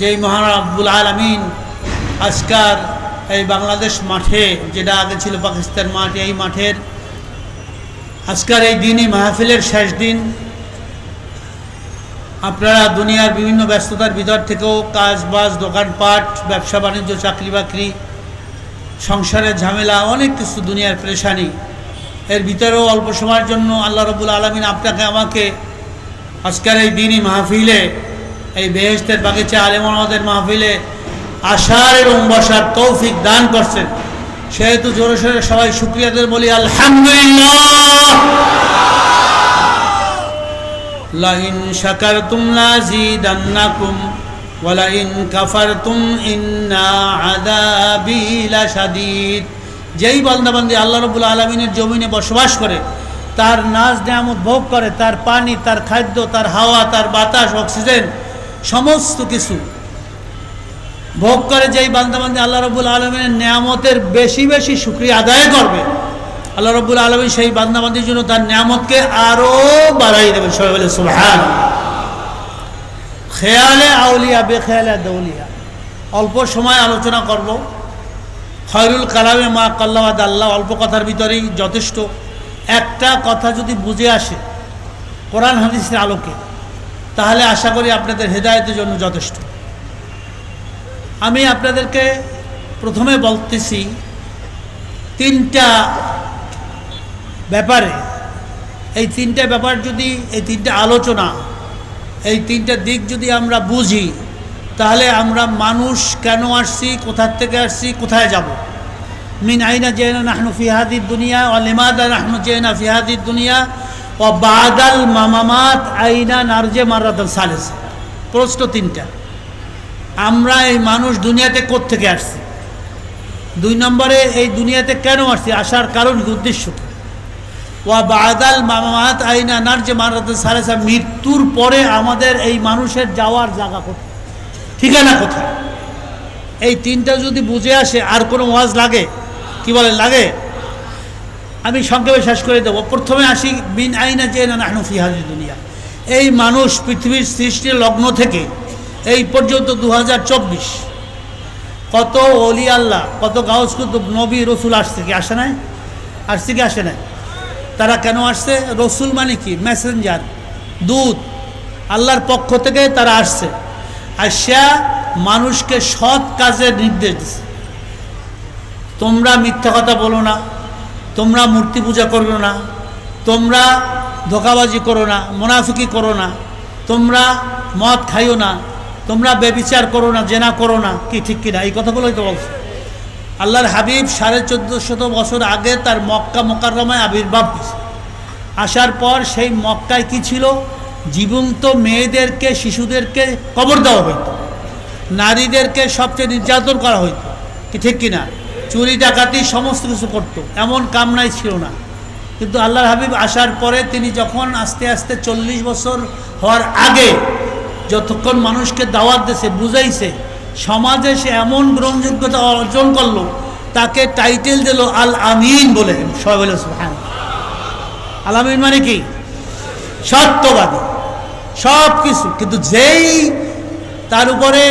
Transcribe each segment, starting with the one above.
যেই মহান আব্বুল আলমিন আজকার এই বাংলাদেশ মাঠে, যেটা আগে ছিল পাকিস্তান মাঠ, এই মাঠের আজকার এই দিনই মাহফিলের শেষ দিন। আপনারা দুনিয়ার বিভিন্ন ব্যস্ততার ভিতর থেকেও কাজ বাজ, দোকানপাট, ব্যবসা বাণিজ্য, চাকরি বাকরি সংসারের ঝামেলা, অনেক কিছু দুনিয়ার পেরেশানি। এর ভিতরেও অল্প সময়ের জন্য আল্লাহ রবুল আলমিন আপনাকে, আমাকে আজকের এই দিনই মাহফিলে এই বেহেস্তের বাগিচা আলেমানদের মাহফিলে আসার এবং বসার তৌফিক দান করছেন। সেহেতু জোরে সোরে সবাই শুক্রিয়াদের বলি, আলহামদুলিল্লাহ। লাইন শাকারতুম লাজিদান্নাকুম, ওয়ালাইন কাফারতুম ইন্না আযাবি লাশাদীদ। যেই বান্দাবান্দি আল্লাহ রবুল আলমিনের জমিনে বসবাস করে, তার নাচ নিয়ামত ভোগ করে, তার পানি, তার খাদ্য, তার হাওয়া, তার বাতাস, অক্সিজেন সমস্ত কিছু। ভোগ করে যেই বান্দাবান্দি আল্লাহ রবুল আলমিনের নিয়ামতের বেশি বেশি শুক্রিয়া আদায় করবে। আল্লাহ রবুল আলমী সেই বান্দাবান্দির জন্য তার নিয়ামতকে আরও বাড়াই দেবে। সবাই বলে খেয়ালে আউলিয়া, বেখেয়ালে দৌলিয়া। অল্প সময় আলোচনা করব। খয়রুল কালামে মা কাল্লাবাদ আল্লাহ অল্প কথার ভিতরেই যথেষ্ট। একটা কথা যদি বুঝে আসে, কোরআন হাদিসের আলোকে তাহলে আশা করি আপনাদের হেদায়তের জন্য যথেষ্ট। আমি আপনাদেরকে প্রথমে বলতেছি, তিনটা ব্যাপারে, এই তিনটা ব্যাপার যদি, এই তিনটা আলোচনা, এই তিনটা দিক যদি আমরা বুঝি, তাহলে আমরা মানুষ কেন আসছি কোথার থেকে আসছি, কোথায় যাব? মিন আইনা জেনা নাহনু ফিহাদির দুনিয়া ও লিমাদা নাহনু জেনা ফিহাদির দুনিয়া ও বাদাল মামামাত আইনা নারজে মারাদাল সালেস। প্রশ্ন তিনটা। আমরা এই মানুষ দুনিয়াতে থেকে আসছি? দুই নম্বরে এই দুনিয়াতে কেন আসছি? আসার কারণ উদ্দেশ্য কি? ওয়া বাদাল মামামাত আইনা নারজে মারাদাল সালেসা। মৃত্যুর পরে আমাদের এই মানুষের যাওয়ার জায়গা কোথায়? ঠিকানা কোথায়? এই তিনটা যদি বুঝে আসে, আর কোনো ওয়াজ লাগে? কি বলে, লাগে? আমি সংক্ষেপে শেষ করে দেবো। প্রথমে আসি বিন আইনা যে না, নাহনু ফিহাজি দুনিয়া। এই মানুষ পৃথিবীর সৃষ্টির লগ্ন থেকে এই পর্যন্ত দু হাজার চব্বিশ কত অলি আল্লাহ, কত গাউস কুতুব নবী রসুল আসছে কি? আসে নাই? আসছে কি? আসে নাই। তারা কেন আসছে? রসুল মানে কি? মেসেঞ্জার দূত। আল্লাহর পক্ষ থেকে তারা আসছে। আসিয়া মানুষকে সৎ কাজের নির্দেশ দিছে। তোমরা মিথ্যা কথা বলো না। তোমরা মূর্তি পূজা করো না। তোমরা ধোকাবাজি করো না, মোনাফিকি করো না। তোমরা মদ খাইও না। তোমরা বেবিচার করো না, জেনা করো না। কি ঠিক কিনা? এই কথাগুলোই তো বলছে। আল্লাহর হাবিব সাড়ে চোদ্দোশত বছর আগে তার মক্কা মোকাররমায় আবির্ভাব হয়েছে। আসার পর সেই মক্কায় কি ছিল? জীবন্ত মেয়েদেরকে, শিশুদেরকে কবর দেওয়া হইত। নারীদেরকে সবচেয়ে নির্যাতন করা হইতো। কি ঠিক কিনা? চুরি ডাকাতি, সমস্ত কিছু করতো। এমন কামনাই ছিল না। কিন্তু আল্লাহর হাবিব আসার পরে তিনি যখন আস্তে আস্তে চল্লিশ বছর হওয়ার আগে যতক্ষণ মানুষকে দাওয়াত দিয়েছে, বুঝাইছে, সমাজে সে এমন গ্রহণযোগ্যতা অর্জন করল, তাকে টাইটেল দিল আল আমিন বলে। সবাই বলে হ্যাঁ আল আমিন মানে কি? সত্যবাদী। সব কিছু কিন্তু যেই তার উপরে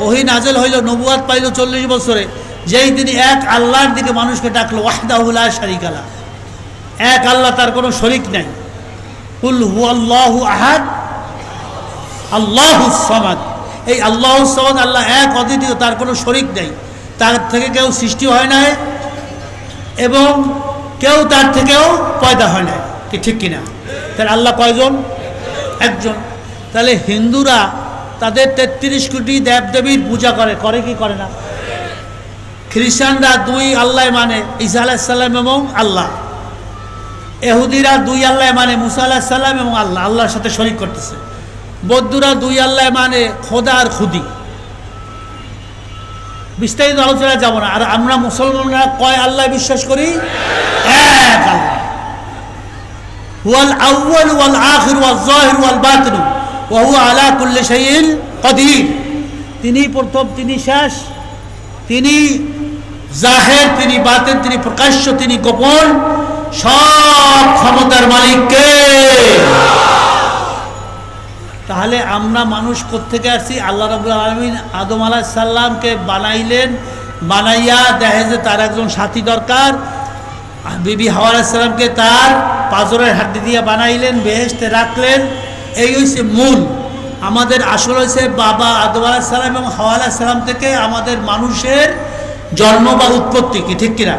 ওহি নাজেল হইল নবুয়াদ পাইল চল্লিশ বছরে যেই তিনি এক আল্লাহর দিকে মানুষকে ডাকলো ওয়াহদাহুল্লাহ শারিকালা এক আল্লাহ তার কোনো শরিক নাই। কুল হু আল্লাহ আহাদ আল্লাহ সমাদ। এই আল্লাহ সমাদ, আল্লাহ এক অদ্বিতীয়, তার কোনো শরিক নেই। তার থেকে কেউ সৃষ্টি হয় নাই এবং কেউ তার থেকেও পয়দা হয় নাই। কি ঠিক কিনা তাহলে আল্লাহ কয়জন? একজন। তাহলে হিন্দুরা তাদের তেত্রিশ কোটি দেবদেবীর পূজা করে করে কি করে না? খ্রিস্টানরা দুই আল্লাহ মানে ঈসা আলাহিসাল্লাম এবং আল্লাহ। এহুদিরা দুই আল্লাহ মানে মুসা আলাহিসাল্লাম এবং আল্লাহ। আল্লাহর সাথে শরিক করতেছে। বৌদ্ধরা দুই আল্লাহ মানে খোদা আর খুদি। বিস্তারিত আলোচনা যাব না। আর আমরা মুসলমানরা কয় আল্লাহ বিশ্বাস করি? এক আল্লাহ। আউয়াল ওয়াল আখির ওয়াল জাহির ওয়াল বাতিন। ওয়া হুয়া আলা কুল্লি শাইইন তিনি প্রথম, তিনি শেষ। তিনি জাহের তিনি, বাতেন তিনি, প্রকাশ্য তিনি, গোপন সব ক্ষমতার মালিককে। তাহলে আমরা মানুষ কোথেকে আসছি? আল্লাহ রবুল আলমিন আদম আলাহ সাল্লামকে বানাইলেন, বানাইয়া দেখে যে তার একজন সাথী দরকার। বিবি হাওয়া সাল্লামকে তার পাজরের হাড্ডি দিয়ে বানাইলেন বেহেস্তে রাখলেন। এই হচ্ছে মূল। আমাদের আসল হয়েছে বাবা আদম আলাহ সাল্লাম এবং হাওয়া আলাহ সাল্লাম থেকে আমাদের মানুষের জন্ম বা উৎপত্তি কি, ঠিক কিনা?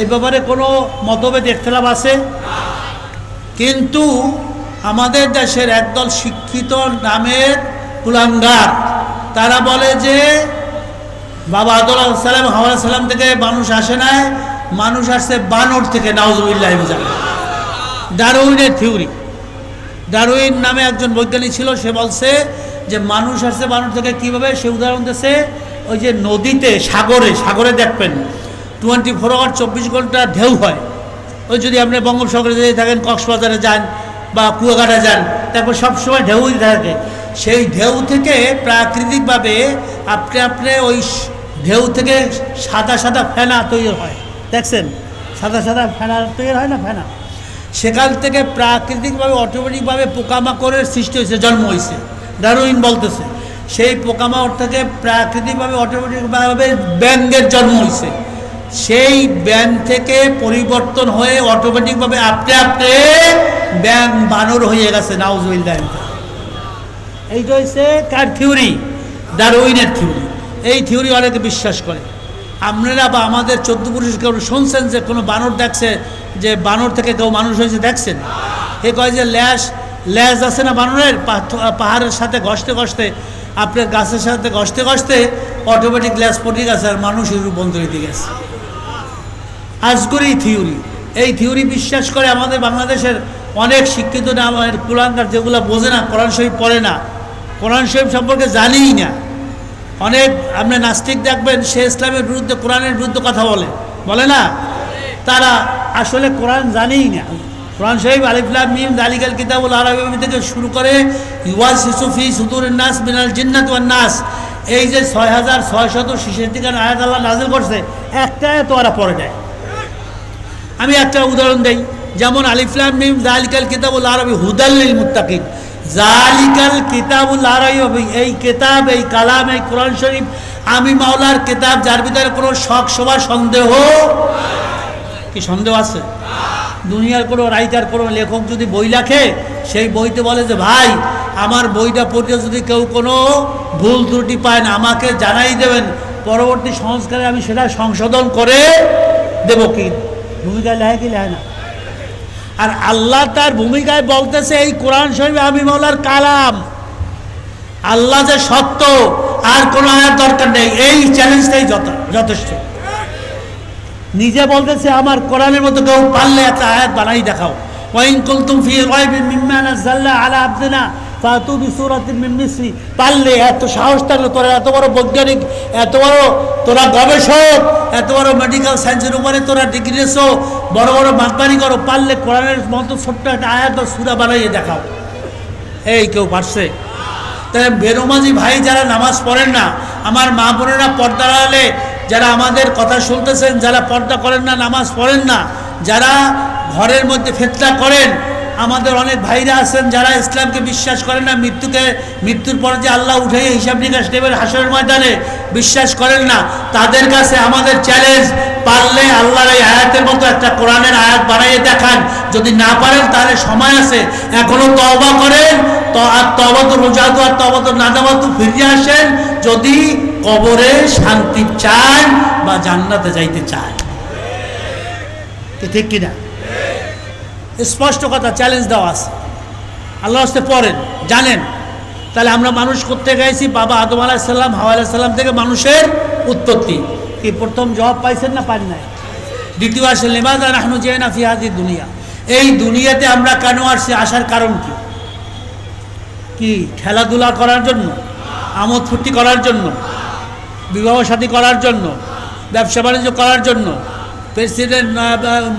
এই ব্যাপারে কোনো মতভেদ ইখতলাফ আছে? কিন্তু আমাদের দেশের একদল শিক্ষিত নামের কুলাঙ্গার, তারা বলে যে, বাবা আদুল্লাহ সালাম হাওয়া সালাম থেকে মানুষ আসে নাই, মানুষ আসছে বানর থেকে, নাউজুবিল্লাহ ডারউইনের থিওরি। ডারউইন নামে একজন বৈজ্ঞানিক ছিল, সে বলছে যে, মানুষ আসছে বানর থেকে কীভাবে? সে উদাহরণ দিচ্ছে ওই যে নদীতে, সাগরে সাগরে দেখবেন টোয়েন্টি ফোর আওয়ার চব্বিশ ঘণ্টা ঢেউ হয়। ওই যদি আপনি বঙ্গোপসাগরে যদি থাকেন, কক্সবাজারে যান বা কুয়াকাটা যান, তারপর সবসময় ঢেউই থাকে। সেই ঢেউ থেকে প্রাকৃতিকভাবে আপনি আপনি ওই ঢেউ থেকে সাদা সাদা ফেনা তৈরি হয়। দেখছেন? সাদা সাদা ফেনা তৈরি হয় না ফেনা? সেখান থেকে প্রাকৃতিকভাবে, অটোমেটিকভাবে পোকামাকড়ের সৃষ্টি হয়েছে, জন্ম হয়েছে। ডারুইন বলতেছে সেই পোকামাকড় থেকে প্রাকৃতিকভাবে অটোমেটিকভাবে ব্যাঙ্গের জন্ম হয়েছে সেই ব্যাং থেকে পরিবর্তন হয়ে অটোমেটিকভাবে আপনি আপনি ব্যাং বানর হয়ে গেছে নাউজুবিল্লাহ এইটা হচ্ছে কার থিওরি? ডারউইনের থিওরি। এই থিওরি অনেকে বিশ্বাস করে। আপনারা বা আমাদের চোদ্দ পুরুষ কেউ শুনছেন যে কোনো বানর দেখছে, যে বানর থেকে কেউ মানুষ হয়েছে দেখছেন? এ কয় যে ল্যাস ল্যাস আছে না বানরের? পাহাড়ের সাথে ঘষতে ঘষতে আপনার গাছের সাথে ঘষতে ঘষতে অটোমেটিক ল্যাস পড়ে গেছে আর মানুষের রূপান্তরিত গেছে। আজগরি থিওরি এই থিওরি বিশ্বাস করে আমাদের বাংলাদেশের অনেক শিক্ষিত নামের কুলাঙ্কার যেগুলো বোঝে না, কোরআন শরীফ পড়ে না, কোরআন শরীফ সম্পর্কে জানিই না। অনেক আপনি নাস্তিক দেখবেন, সে ইসলামের বিরুদ্ধে, কোরআনের বিরুদ্ধে কথা বলে। বলে না? তারা আসলে কোরআন জানেই না। কোরআন শরীফ আলিফুল্লাহ মিম, দালিকাল কিতাবুল আরবি থেকে শুরু করে ইওয়াজ শিশুফি সুদুর নাস মিনাল জিন্নাত ওয়ান নাস। এই যে ছয় হাজার ছয় শত শিশের দিকে আয়াত আল্লাহ নাজিল করছে, একটা তো ওরা পড়ে দেয় আমি একটা উদাহরণ দেই, যেমন আলিফলাম মিম জালিকাল কিতাবুল আরবি হুদাল্লিল মুত্তাকিন। জালিকাল কিতাবুল আরবি, এই কিতাব, এই কালাম, এই কোরআন শরীফ, আমি মাওলার কিতাব, যার ভিতরে কোনো শখ সবার সন্দেহ, কি সন্দেহ আছে? দুনিয়ার কোনো রাইটার কোনো লেখক যদি বই লেখে, সেই বইতে বলে যে, ভাই, আমার বইটা পড়তে যদি কেউ কোনো ভুল ত্রুটি পায় না, আমাকে জানাই দেবেন। পরবর্তী সংস্কারে আমি সেটা সংশোধন করে দেবো কি? ভূমিকায় লেখে কি লেখে না? আর আল্লাহ তার ভূমিকায় বলতেছে, এই কোরআন শরীফ আমি মৌলার কালাম। আল্লাহ যে সত্য, আর কোনো আয়াত দরকার নেই। এই চ্যালেঞ্জটাই যথ- যথেষ্ট। নিজে বলতেছে, আমার কোরআনের মতো কেউ পারলে একটা আয়াত বানাই দেখাও। ওয়াইন কুলতুম ফি রাইবিন মিম্মা নাযালনা আলা আবদিনা ফাতু বিসূরাতিন মিন মিসরি পারলে এত সাহস থাকলে, তোরা এত বড় বৈজ্ঞানিক, এত বড়, তোরা গবেষক, এত বড় মেডিকেল সায়েন্সের উপরে তোরা ডিগ্রি এসো বড় বড় মাতবাড়ি করো, পারলে কোরআনের মতো ছোট্ট একটা আয়াত সূরা বানাইয়ে দেখাও। এই কেউ পারছে? তাই বেরোমাজি ভাই যারা নামাজ পড়েন না, আমার মা বোনেরা পর্দা আড়ালে যারা আমাদের কথা শুনতেছেন, যারা পর্দা করেন না, নামাজ পড়েন না, যারা ঘরের মধ্যে ফেতনা করেন, আমাদের অনেক ভাইরা আছেন যারা ইসলামকে বিশ্বাস করেন না, মৃত্যুকে, মৃত্যুর পরে যে আল্লাহ উঠে হিসাব নিকাশ নেবেন হাসরের ময়দানে, বিশ্বাস করেন না। তাদের কাছে আমাদের চ্যালেঞ্জ পারলে আল্লাহর এই আয়াতের মতো একটা কোরআনের আয়াত বানাইয়ে দেখান। যদি না পারেন, তাহলে সময় আছে। এখনও তওবা করেন, তো আর তবা তো রোজা তো আর তবা তো নাদাবা তো ফিরে আসেন। যদি কবরে শান্তি চান বা জান্নাতে যাইতে কি ঠিক কিনা? স্পষ্ট কথা চ্যালেঞ্জ দেওয়া আছে। আল্লাহ হস্তে পড়েন, জানেন। তাহলে আমরা মানুষ করতে গেছি, বাবা আদম আলাহিসাল্লাম হাওয়া আলাহিসাল্লাম থেকে মানুষের উৎপত্তি। কি, প্রথম জবাব পাইছেন না পান নাই? দ্বিতীয় আসে লেবাদ আর আহনু জেনা ফিহাদি দুনিয়া। এই দুনিয়াতে আমরা কেন আসছি? আসার কারণ কি? কি, খেলাধুলা করার জন্য? আমোদ ফুর্তি করার জন্য? বিবাহ সাথী করার জন্য, ব্যবসা বাণিজ্য করার জন্য প্রেসিডেন্ট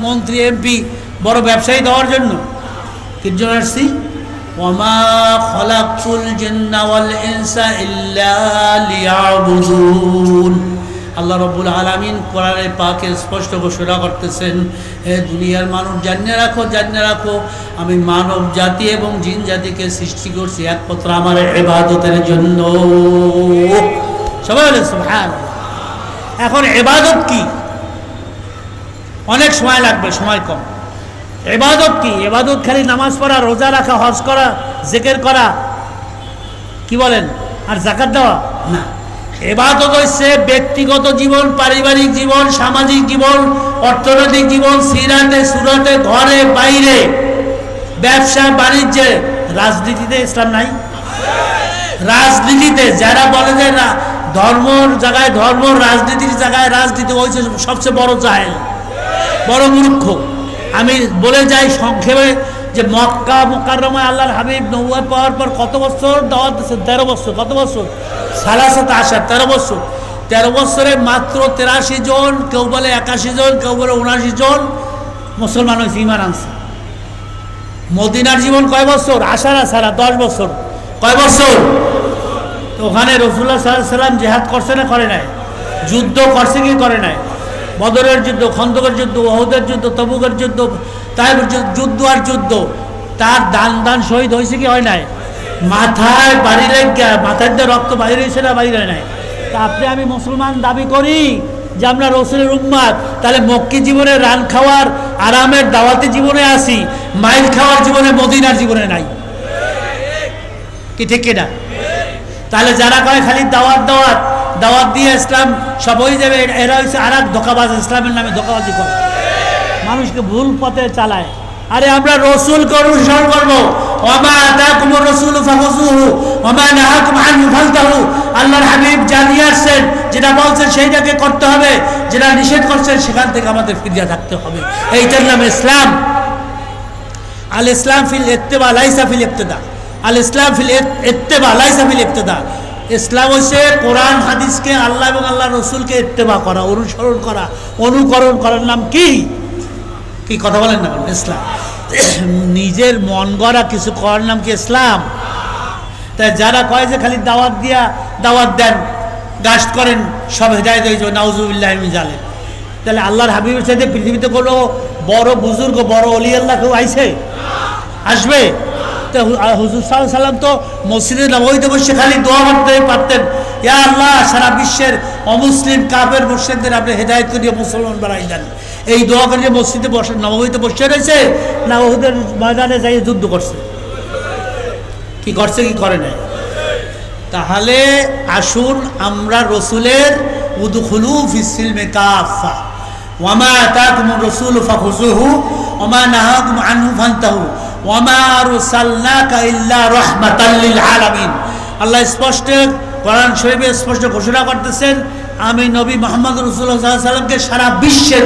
মন্ত্রী এমপি বড় ব্যবসায়ী দেওয়ার জন্য। কির জন্য আসছি। ওমা খলাকুল জিন্না ওয়াল ইনসা ইল্লা আল্লাহ রব্বুল আলমিন কোরআনে পাকে স্পষ্ট ঘোষণা করতেছেন, হে দুনিয়ার মানুষ, জানিয়ে রাখো জানিয়ে রাখো, আমি মানব জাতি এবং জিন জাতিকে সৃষ্টি করছি একমাত্র আমার এবাদতের জন্য। সবাই বলে সুবহান। এখন এবাদত কি? অনেক সময় লাগবে, সময় কম। এবাদত কি? এবাদত খালি নামাজ পড়া, রোজা রাখা, হজ করা, জেকের করা, কি বলেন? আর জাকাত দেওয়া? না। এবাদত হচ্ছে ব্যক্তিগত জীবন, পারিবারিক জীবন, সামাজিক জীবন, অর্থনৈতিক জীবন, সিরাতে, সুরাতে, ঘরে, বাইরে। ব্যবসা, বাণিজ্যে, রাজনীতিতে ইসলাম নাই? রাজনীতিতে, যারা বলে যে ধর্মর জায়গায় ধর্ম রাজনীতির জায়গায় রাজনীতি হয়েছে সবচেয়ে বড় জাহেল, বড় মূর্খ। আমি বলে যাই সংক্ষেপে যে মক্কা মোকাররমায় আল্লাহর হাবিব নৌয়া পাওয়ার পর কত বছর দাওয়াত দিচ্ছে তেরো বছর। কত বছর? সালাসাত আসা তেরো বছর। তেরো বছরে মাত্র তেরাশি জন, কেউ বলে একাশি জন, কেউ বলে উনাশি জন মুসলমান হয়েছে ইমান আনছে। মদিনার জীবন কয় বছর? আশারা সারা দশ বছর। কয় বছর? ওখানে রসুল্লাহ সাল্লাহ সাল্লাম জেহাদ করছে না করে নাই? যুদ্ধ করছে কি করে নাই? বদরের যুদ্ধ, খন্দকের যুদ্ধ, ওহুদের যুদ্ধ, তবুকের যুদ্ধ তাই যুদ্ধ আর যুদ্ধ, তার দান দান শহীদ হয়েছে কি হয় নাই? মাথায় বাড়ি লেগে মাথার দিয়ে রক্ত বাইরে হয়েছে না বাইরে নাই? তা আপনি আমি মুসলমান দাবি করি যে আমরা রসুলের উম্মাদ। তাহলে মক্কি জীবনে রান খাওয়ার আরামের দাওয়াতি জীবনে আসি, মাইল খাওয়ার জীবনে মদিনার জীবনে নাই। কি ঠিক কিনা তাহলে যারা কয় খালি দাওয়াত দাওয়াত দাওয়াত দিয়ে ইসলাম সব হয়ে যাবে। এরা হচ্ছে আর এক ধোকাবাজ, ইসলামের নামে ধোকাবাজি করে। মানুষকে ভুল পথে চালায়। আরে আমরা রসুলকে অনুসরণ করব। আল্লাহর হাবিব জানিয়ে আসছেন, যেটা বলছেন সেইটাকে করতে হবে। যেটা নিষেধ করছেন, সেখান থেকে আমাদের ফিরিয়ে থাকতে হবে। এইটার নাম ইসলাম। আল ইসলাম ফিল ইত্তেবা, লাইসা ফিল ইবতেদা আল ইসলাম ফিল ইত্তেবা লাইসা ফিল ইবতেদা। ইসলাম হচ্ছে কোরআন, হাদিসকে আল্লাহ এবং আল্লাহ রসুলকে ইত্তেবা করা, অনুসরণ করা, অনুকরণ করার নাম কি? কি কথা বলেন না ইসলাম। নিজের মন গড়া কিছু করার নাম কি ইসলাম? তাই যারা কয় যে খালি দাওয়াত দিয়া, দাওয়াত দেন গাছ করেন, সব হেদায়ত হয়ে যাবে, নাউজুবিল্লাহ জালে তাহলে আল্লাহর হাবিবের সাথে পৃথিবীতে কোনো বড় বুজুর্গ, বড় অলি আল্লাহ কেউ আইছে? আসবে? তো হুজুর সাল্লাম তো মসজিদে নবীতে বসে খালি দোয়া করতে পারতেন। ইয়া আল্লাহ, সারা বিশ্বের অমুসলিম কাপের মুর্শিদদের আপনি হেদায়ত করিয়ে মুসলমান বানাই দেন। এই দোয়া করে যে মসজিদে বসে নবীতে বসে রয়েছে না ওদের ময়দানে যাই যুদ্ধ করছে। কি করছে, কি করে নাই? তাহলে আসুন আমরা রসুলের উদখুলু ফিসিলমে কাফা। ওয়ামা ওমা আল্লাহ স্পষ্ট স্পষ্ট ঘোষণা করতেছেন, আমি নবী মোহাম্মদ রসুল্লাহ সাল্লামকে সারা বিশ্বের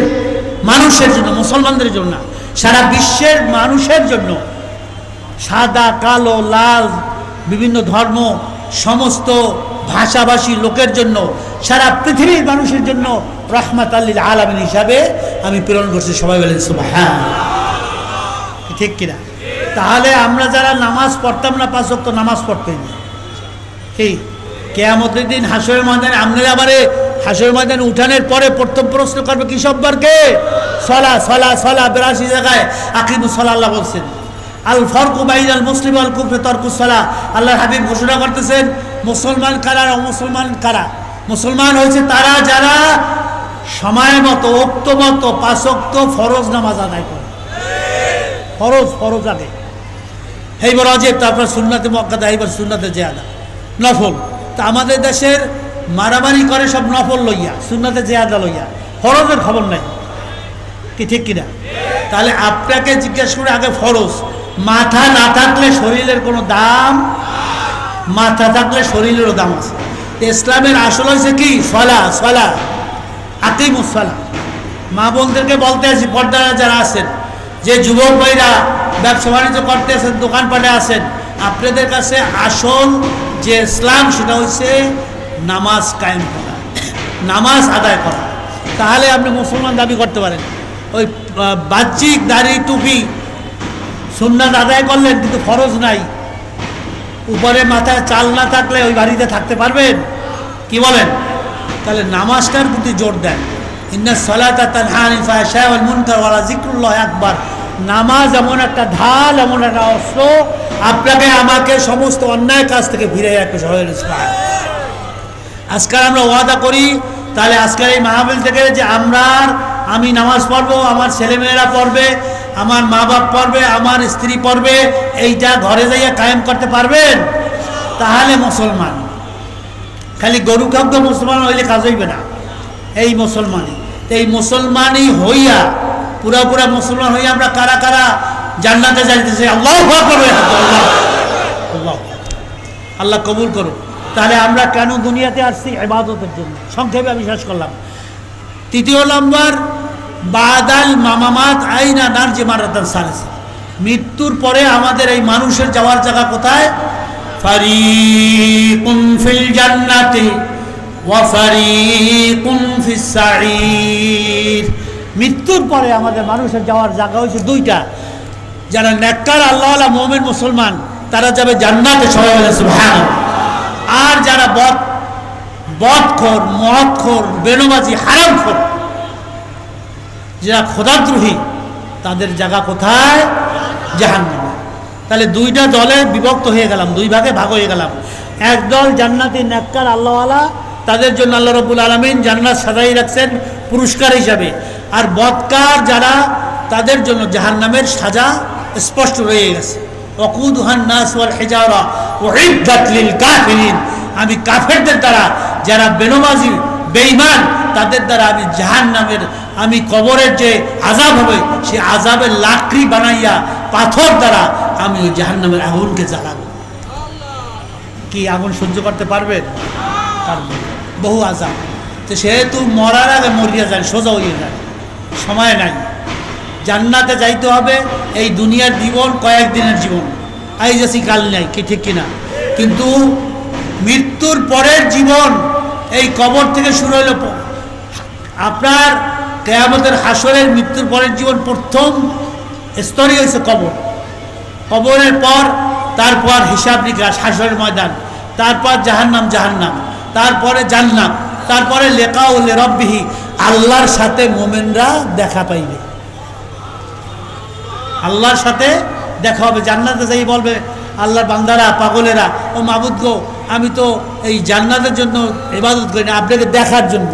মানুষের জন্য, মুসলমানদের জন্য সারা বিশ্বের মানুষের জন্য সাদা, কালো, লাল, বিভিন্ন ধর্ম, সমস্ত ভাষাভাষী লোকের জন্য, সারা পৃথিবীর মানুষের জন্য রহমাত আল্লিল আলমিন হিসাবে আমি প্রেরণ করছি। সবাই বলেন হ্যাঁ ঠিক কিনা? তাহলে আমরা যারা নামাজ পড়তাম না, পাঁচ ওয়াক্ত নামাজ পড়তেই না। কি? কেয়ামতের দিন হাসরের ময়দানে আপনারা আবারে হাসরের ময়দানে উঠানের পরে প্রথম প্রশ্ন করবে, কি সম্পর্কে? সলা সলা সলা, বেরাশি জায়গায় আকিবু সলা, আল্লাহ বলছেন। আল ফরকু বাইন আল মুসলিম আল কুফরে তরকু সলা। আল্লাহ হাবিব ঘোষণা করতেছেন, মুসলমান কারা অমুসলমান কারা? মুসলমান হয়েছে তারা যারা সময় মতো অক্ত মতো পাঁচক্ত ফরজ নামাজ আদায় করে ফরজ ফরজ আগে। এইবার অজেব তারপর সুন্নাতে মক্কাদা এইবার সুন্নাতে জেয়াদা। নফল। তা আমাদের দেশের মারামারি করে সব নফল লইয়া, সুন্নাতে জেয়াদা লইয়া। ফরজের খবর নাই। কি ঠিক কিনা? তাহলে আপনাকে জিজ্ঞেস করে, আগে ফরজ। মাথা না থাকলে শরীরের কোনো দাম? মাথা থাকলে শরীরেরও দাম আছে। ইসলামের আসল হয়েছে কি? সলা সলা। আকিমুসলা মা বোনদেরকে বলতে আছি পর্দারা যারা আছেন, যে যুবক ভাইরা ব্যবসা বাণিজ্য করতে আছেন, দোকানপাটে আছেন, আপনাদের কাছে আসল যে ইসলাম সেটা হচ্ছে নামাজ কায়েম করা, নামাজ আদায় করা। তাহলে আপনি মুসলমান দাবি করতে পারেন। ওই বাহ্যিক দাড়ি টুপি সুন্নাত আদায় করলেন, কিন্তু ফরজ নাই। উপরে মাথায় চাল না থাকলে ওই বাড়িতে থাকতে পারবেন? কি বলেন? তাহলে নামাজটার প্রতি জোর দেন। ইন্না সলাতা তানহানি ফাহশা ওয়াল মুনকার ওয়ালা জিক্রুল্লাহ আকবার। নামাজ এমন একটা ঢাল, এমন একটা অস্ত্র, আপনাকে, আমাকে সমস্ত অন্যায় কাজ থেকে ফিরে রাখবে সবাই আজকাল আমরা ওয়াদা করি, তাহলে আজকের এই মাহবিল থেকে যে আমরা আমি নামাজ পড়ব, আমার ছেলেমেয়েরা পড়বে, আমার মা বাপ পড়বে, আমার স্ত্রী পড়বে, এইটা ঘরে যাইয়া কায়েম করতে পারবেন? তাহলে মুসলমান। খালি গরু খাদ্য মুসলমান হইলে কাজ হইবে না। এই মুসলমানই এই মুসলমানই হইয়া, পুরা পুরা মুসলমান হইয়া আমরা কারা কারা জান্নাতে যাইতেছি? আল্লাহ আল্লাহ কবুল করুক। তাহলে আমরা কেন দুনিয়াতে আসছি? ইবাদতের জন্য। সংক্ষেপে আমি শেষ করলাম। তৃতীয় নম্বর, বাদাল মামামাত আইনা নার যে মারাতান সারেছে মৃত্যুর পরে আমাদের এই মানুষের যাওয়ার জায়গা কোথায়? ফারিকুন ফিল জান্নাতি ওয়া সাঈর মৃত্যুর পরে আমাদের মানুষের যাওয়ার জায়গা হয়েছে দুইটা। যারা নেককার আল্লাহ মোমেন মুসলমান, তারা যাবে জান্নাতে সবাই বলে আর যারা বদ বদখোর, মদখোর বেনবাজি হারামখোর, যারা খোদাদ্রোহী, তাদের জায়গা কোথায়? জাহান্নামে। তাহলে দুইটা দলে বিভক্ত হয়ে গেলাম, দুই ভাগে ভাগ হয়ে গেলাম। একদল জান্নাতি নেককার আল্লাহওয়ালা, তাদের জন্য আল্লাহ রবুল আলমিন জান্নাত সাজাই রাখছেন পুরস্কার হিসাবে। আর বদকার যারা, তাদের জন্য জাহান্নামের সাজা স্পষ্ট রয়ে গেছে। কাফিরিন। আমি কাফেরদের দ্বারা, যারা বেনমাজি, বেঈমান, তাদের দ্বারা আমি জাহান্নামের, আমি কবরের যে আজাব হবে, সেই আজাবের লাকড়ি বানাইয়া পাথর দ্বারা আমি ওই জাহান্নামের আগুনকে জ্বালাবো। কি আগুন সহ্য করতে পারবেন বহু আজাব তো সেহেতু মরার আগে মরিয়া যায় সোজা হইয়া যায় সময় নাই। জান্নাতে যাইতে হবে, এই দুনিয়ার জীবন কয়েকদিনের জীবন। আই যাচ্ছি কাল নাই, কি ঠিক কিনা? কিন্তু মৃত্যুর পরের জীবন এই কবর থেকে শুরু প- আপনার কেয়ামতের হাসরের মৃত্যুর পরের জীবন প্রথম স্তরই হয়েছে কবর। কবরের পর, তারপর হিসাব নিকাশ, হাসরের ময়দান, তারপর জাহান্নাম জাহান্নাম, তারপরে জান্নাত, তারপরে লেখা ও রব্বিহি আল্লাহর সাথে মোমেনরা দেখা পাইবে। আল্লাহর সাথে দেখা হবে। জান্নাতে যাই বলবে, আল্লাহর বান্দারা, পাগলেরা, ও মাবুদ গো, আমি তো এই জান্নাতের জন্য ইবাদত করি না, আপনাকে দেখার জন্য।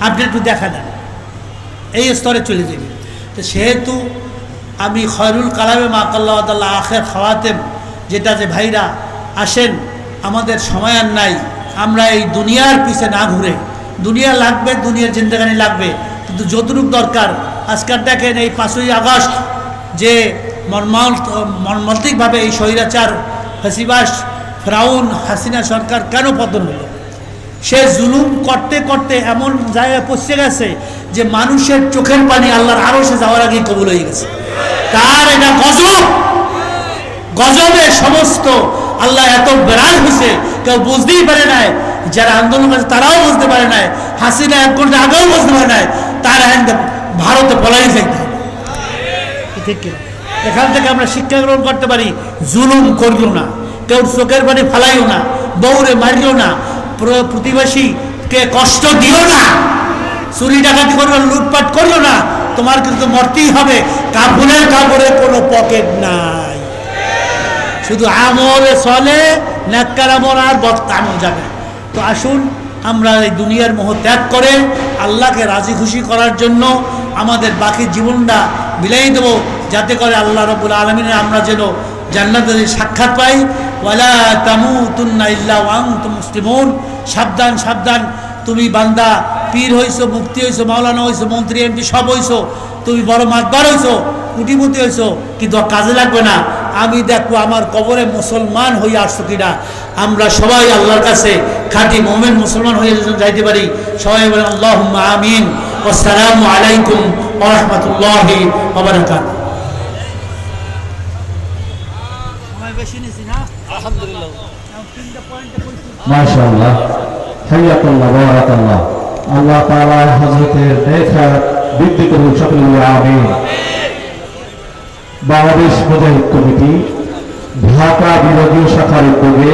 আপনি একটু দেখা দেন। এই স্তরে চলে যাবে। তো সেহেতু আমি খয়রুল কালামে মা কাল্লাহ তাল্লাহ আখের খাওয়াতেম, যেটা যে ভাইরা আসেন, আমাদের সময় আর নাই, আমরা এই দুনিয়ার পিছে না ঘুরে। দুনিয়া লাগবে, দুনিয়ার জিন্দাগানি লাগবে, কিন্তু যতটুক দরকার, আজকাল দেখেন এই পাঁচই আগস্ট যে মর্মান্ত, মর্মান্তিকভাবে এই স্বৈরাচার হাসিবাস ফ্রাউন, হাসিনা সরকার কেন পতন হলো? সে জুলুম করতে করতে এমন জায়গায় পৌঁছে গেছে যে মানুষের চোখের পানি আল্লাহর আরও সে যাওয়ার আগেই কবুল হয়ে গেছে। তার এটা গজব। গজবে সমস্ত আল্লাহ এত বেড়াল হয়েছে, কেউ বুঝতেই পারে নাই। যারা আন্দোলন করেছে, তারাও বুঝতে পারে নাই। হাসিনা এক ঘণ্টা আগেও বুঝতে পারে নাই। তারা ভারতে পলাই যাইতে এখান থেকে আমরা শিক্ষা গ্রহণ করতে পারি, জুলুম করিও না। কেউ চোখের পানি ফালাইও না, বউরে মারিও না। প্র- প্রতিবেশীকে কষ্ট দিও না। চুরি ডাকাতি করো লুটপাট করো না। তোমার কিন্তু মরতেই হবে। কাপড়ের কাপড়ে কোনো পকেট নাই। শুধু আমলে চলে ন্যাক্কার আমল আর বক্তা আমল যাবে তো আসুন, আমরা এই দুনিয়ার মোহ ত্যাগ করে আল্লাহকে রাজি খুশি করার জন্য আমাদের বাকি জীবনটা মিলাই দেবো। যাতে করে আল্লাহ রবুল আলমিনের আমরা যেন জান্নাতের সাক্ষাৎ পাই। ওয়ালা তামুতুন্না ইল্লা ওয়াংতুম মুসলিমুন। সাবধান সাবধান। তুমি বান্দা পীর হইছো মুক্তি হইছো মাওলানা হইছো মন্ত্রী এমপি সব হইছো। তুমি বড় মাতবার হইছো কুটিপুতি হইছো কিন্তু কাজে লাগবে না। আমি দেখব আমার কবরে মুসলমান হয়ে আসছো কিনা? আমরা সবাই আল্লাহর কাছে খাঁটি মোমেন মুসলমান হয়ে যেন যাইতে পারি। সবাই বলেন আল্লাহ আমিন। আসসালামু আলাইকুম ওরহমতুল্লাহি ওবরাকাত আলহামদুলিল্লাহ। মাশাআল্লাহ। হাইয়াকাল্লাহ বারাকাল্লাহ। আল্লাহ তাআলা হযরতের দেখা বৃদ্ধি করুন সকলে আমিন। বাংলাদেশ মুজাহিদ কমিটি, ঢাকা বিভাগীয় শাখার উদ্যোগে